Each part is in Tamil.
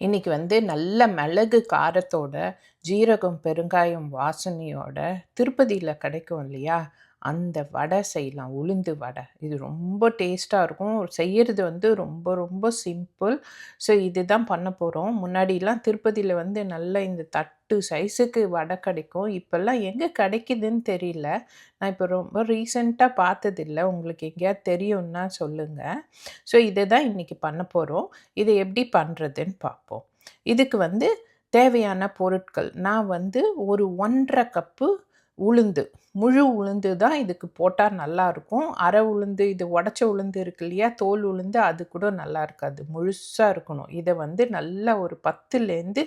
இன்னைக்கு வந்து நல்ல மிளகு காரத்தோட ஜீரகம் பெருங்காயம் வாசனையோட திருப்பதியில் கிடைக்கும் இல்லையா? அந்த வடை செய்யலாம். உளுந்து வடை. இது ரொம்ப டேஸ்ட்டாக இருக்கும். செய்கிறது வந்து ரொம்ப ரொம்ப சிம்பிள். ஸோ இதுதான் பண்ண போகிறோம் முன்னாடிலாம் திருப்பதியில் வந்து நல்ல இந்த தட்டு சைஸுக்கு வடை கிடைக்கும். இப்போல்லாம் எங்கே கிடைக்குதுன்னு தெரியல. நான் இப்போ ரொம்ப ரீசெண்டாக பார்த்ததில்ல. உங்களுக்கு எங்கேயாவது தெரியும்னா சொல்லுங்கள் ஸோ இதை தான் இன்றைக்கி பண்ண போகிறோம் இதை எப்படி பண்ணுறதுன்னு பார்ப்போம். இதுக்கு வந்து தேவையான பொருட்கள். நான் வந்து ஒரு ஒன்றரை கப்பு உளுந்து. முழு உளுந்து தான் இதுக்கு போட்டால் நல்லாயிருக்கும் அரை உளுந்து இது உடச்ச உளுந்து இருக்கு இல்லையா? தோல் உளுந்து அது கூட நல்லா இருக்காது. முழுசாக இருக்கணும். இதை வந்து நல்லா ஒரு பத்துலேருந்து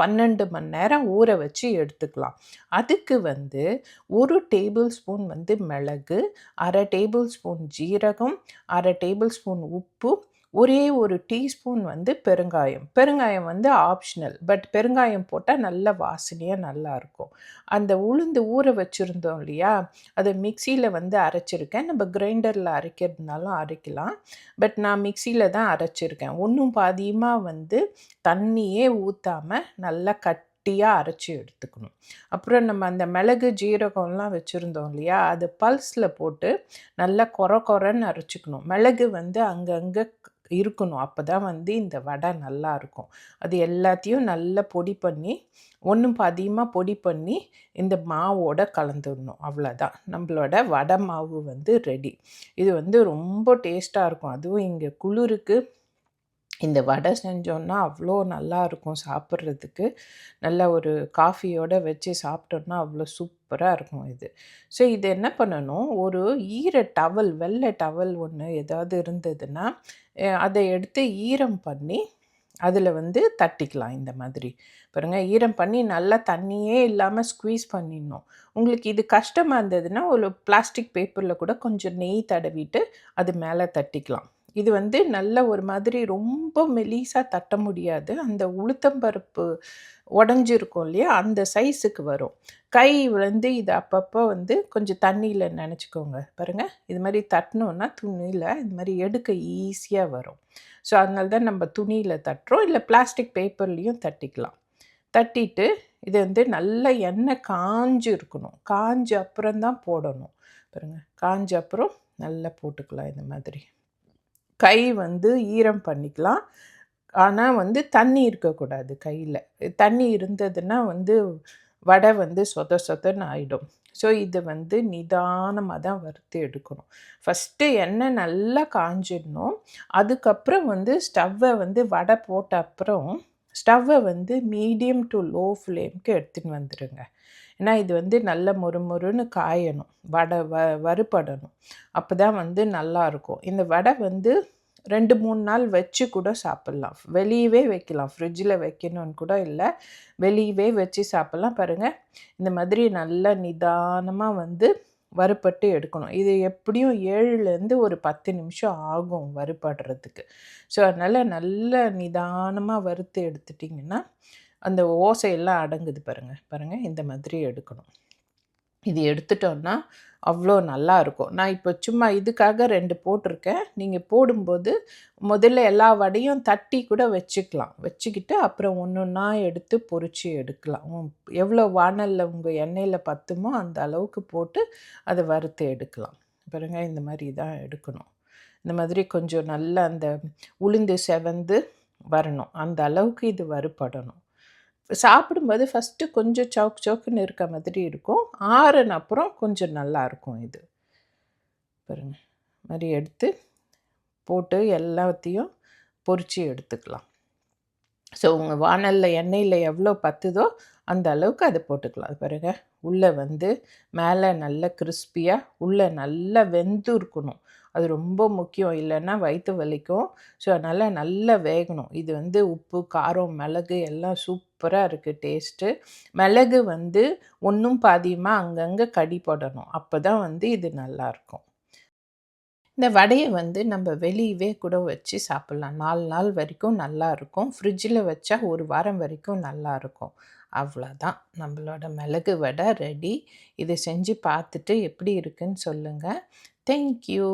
பன்னெண்டு மணி நேரம் ஊற வச்சு எடுத்துக்கலாம். அதுக்கு வந்து ஒரு டேபிள் ஸ்பூன் வந்து மிளகு அரை டேபிள் ஸ்பூன் ஜீரகம் அரை டேபிள் ஸ்பூன் உப்பு ஒரே ஒரு டீஸ்பூன் வந்து பெருங்காயம். பெருங்காயம் வந்து ஆப்ஷனல் பட் பெருங்காயம் போட்டால் நல்ல வாசனையாக நல்லாயிருக்கும் அந்த உளுந்து ஊற வச்சுருந்தோம் இல்லையா? அதை மிக்சியில் வந்து அரைச்சிருக்கேன். நம்ம கிரைண்டரில் அரைக்கிறதுனாலும் அரைக்கலாம். பட் நான் மிக்சியில் தான் அரைச்சிருக்கேன். ஒன்றும் பாதியமாக வந்து தண்ணியே ஊற்றாமல் நல்லா கட் கட்டியாக அரைச்சி எடுத்துக்கணும். அப்புறம் நம்ம அந்த மிளகு ஜீரகம்லாம் வச்சுருந்தோம் இல்லையா? அது பல்ஸில் போட்டு நல்லா கொர கொரன்னு அரைச்சிக்கணும். மிளகு வந்து அங்கங்கே இருக்கணும். அப்போ தான் வந்து இந்த வடை நல்லா இருக்கும். அது எல்லாத்தையும் நல்லா பொடி பண்ணி ஒன்றும் அதிகமாக பொடி பண்ணி இந்த மாவோட கலந்துடணும் அவ்வளோதான் நம்மளோட வடை மாவு வந்து ரெடி இது வந்து ரொம்ப டேஸ்ட்டாக இருக்கும். அதுவும் இங்கே குளிருக்கு இந்த வடை செஞ்சோன்னா அவ்வளோ நல்லா இருக்கும் சாப்பிட்றதுக்கு. நல்ல ஒரு காஃபியோடு வச்சு சாப்பிட்டோன்னா அவ்வளோ சூப்பராக இருக்கும் இது. ஸோ இது என்ன பண்ணணும்? ஒரு ஈர டவல் வெள்ளை டவல் ஒன்று ஏதாவது இருந்ததுன்னா அதை எடுத்து ஈரம் பண்ணி அதில் வந்து தட்டிக்கலாம் இந்த மாதிரி. பாருங்கள் ஈரம் பண்ணி நல்லா தண்ணியே இல்லாமல் ஸ்க்வீஸ் பண்ணிடணும். உங்களுக்கு இது கஷ்டமாக இருந்ததுன்னா ஒரு பிளாஸ்டிக் பேப்பரில் கூட கொஞ்சம் நெய் தடவிட்டு அது மேலே தட்டிக்கலாம். இது வந்து நல்ல ஒரு மாதிரி ரொம்ப மெலீஸாக தட்ட முடியாது. அந்த உளுத்தம்பருப்பு உடஞ்சிருக்கும் இல்லையா? அந்த சைஸுக்கு வரும். கை வந்து இது அப்பப்போ வந்து கொஞ்சம் தண்ணியில் நினச்சிக்கோங்க. பாருங்கள் இது மாதிரி தட்டினோன்னா துணியில் இது மாதிரி எடுக்க ஈஸியாக வரும். ஸோ அதனால தான் நம்ம துணியில் தட்டுறோம். இல்லை பிளாஸ்டிக் பேப்பர்லேயும் தட்டிக்கலாம். தட்டிட்டு இது வந்து நல்ல எண்ணெய் காஞ்சு இருக்கணும். காஞ்ச அப்புறம் தான் போடணும். பாருங்கள் காஞ்ச அப்புறம் நல்லா போட்டுக்கலாம் இந்த மாதிரி. கை வந்து ஈரம் பண்ணிக்கலாம். ஆனால் வந்து தண்ணி இருக்கக்கூடாது கையில். தண்ணி இருந்ததுன்னா வந்து வடை வந்து சொத சொதன்னு ஆகிடும் ஸோ இது வந்து நிதானமாக தான் வறுத்து எடுக்கணும். ஃபஸ்ட்டு எண்ணெய் நல்லா காஞ்சிடணும். அதுக்கப்புறம் வந்து ஸ்டவ்வை வந்து வடை போட்ட அப்புறம் ஸ்டவ்வை வந்து மீடியம் டு லோ ஃப்ளேம்க்கு எடுத்துன்னு வந்துடுங்க ஏன்னா இது வந்து நல்ல மொறு மொறுன்னு காயணும். வடை வ வறுபடணும். அப்போ தான் வந்து நல்லாயிருக்கும் இந்த வடை வந்து ரெண்டு மூணு நாள் வச்சு கூட சாப்பிட்லாம். வெளியவே வைக்கலாம். ஃப்ரிட்ஜில் வைக்கணும்னு கூட இல்லை. வெளியவே வச்சு சாப்பிட்லாம். பாருங்கள் இந்த மாதிரி நல்லா நிதானமாக வந்து வறுப்பட்டு எடுக்கணும். இது எப்படியும் ஏழுலேருந்து ஒரு பத்து நிமிஷம் ஆகும் வறுபடுறதுக்கு. ஸோ அதனால் நல்ல நிதானமாக வறுத்து எடுத்துட்டிங்கன்னா அந்த ஓசையெல்லாம் அடங்குது பாருங்கள் பாருங்கள் இந்த மாதிரி எடுக்கணும். இது எடுத்துட்டோன்னா அவ்வளோ நல்லா இருக்கும். நான் இப்போ சும்மா இதுக்காக ரெண்டு போட்டிருக்கேன். நீங்கள் போடும்போது முதல்ல எல்லா வடையும் தட்டி கூட வச்சுக்கலாம். வச்சுக்கிட்டு அப்புறம் ஒன்று ஒன்றா எடுத்து பொறிச்சு எடுக்கலாம். எவ்வளோ வானலில் உங்கள் எண்ணெயில் பத்துமோ அந்த அளவுக்கு போட்டு அதை வறுத்து எடுக்கலாம். பாருங்க இந்த மாதிரி தான் எடுக்கணும். இந்த மாதிரி கொஞ்சம் நல்லா அந்த உளுந்து செவந்து வரணும். அந்த அளவுக்கு இது வறுபடணும். சாப்பிடும்போது ஃபஸ்ட்டு கொஞ்சம் சவுக் சவுக்குன்னு இருக்க மாதிரி இருக்கும். ஆறுன அப்புறம் கொஞ்சம் நல்லாயிருக்கும் இது. பாருங்க. மாதிரி எடுத்து போட்டு எல்லாத்தையும் பொறிச்சு எடுத்துக்கலாம். ஸோ உங்கள் வானலில் எண்ணெயில் எவ்வளோ பத்துதோ அந்த அளவுக்கு அதை போட்டுக்கலாம். அது பாருங்க. உள்ளே வந்து மேலே நல்ல கிறிஸ்பியாக உள்ளே நல்லா வெந்து இருக்கணும். அது ரொம்ப முக்கியம். இல்லைன்னா வயிற்று வலிக்கும். ஸோ அதனால் நல்லா வேகணும். இது வந்து உப்பு காரம் மிளகு எல்லாம் சூப்பராக இருக்குது டேஸ்ட்டு மிளகு வந்து ஒன்றும் பாதியமாக அங்கங்கே கடி போடணும். அப்போ தான் வந்து இது நல்லாயிருக்கும் இந்த வடையை வந்து நம்ம வெளியவே கூட வச்சு சாப்பிட்லாம். நாலு நாள் வரைக்கும் நல்லாயிருக்கும் ஃப்ரிட்ஜில் வச்சா ஒரு வாரம் வரைக்கும் நல்லாயிருக்கும் அவ்வளோதான் நம்மளோட மிளகு வடை ரெடி இதை செஞ்சு பார்த்துட்டு எப்படி இருக்குன்னு சொல்லுங்கள் தேங்க்யூ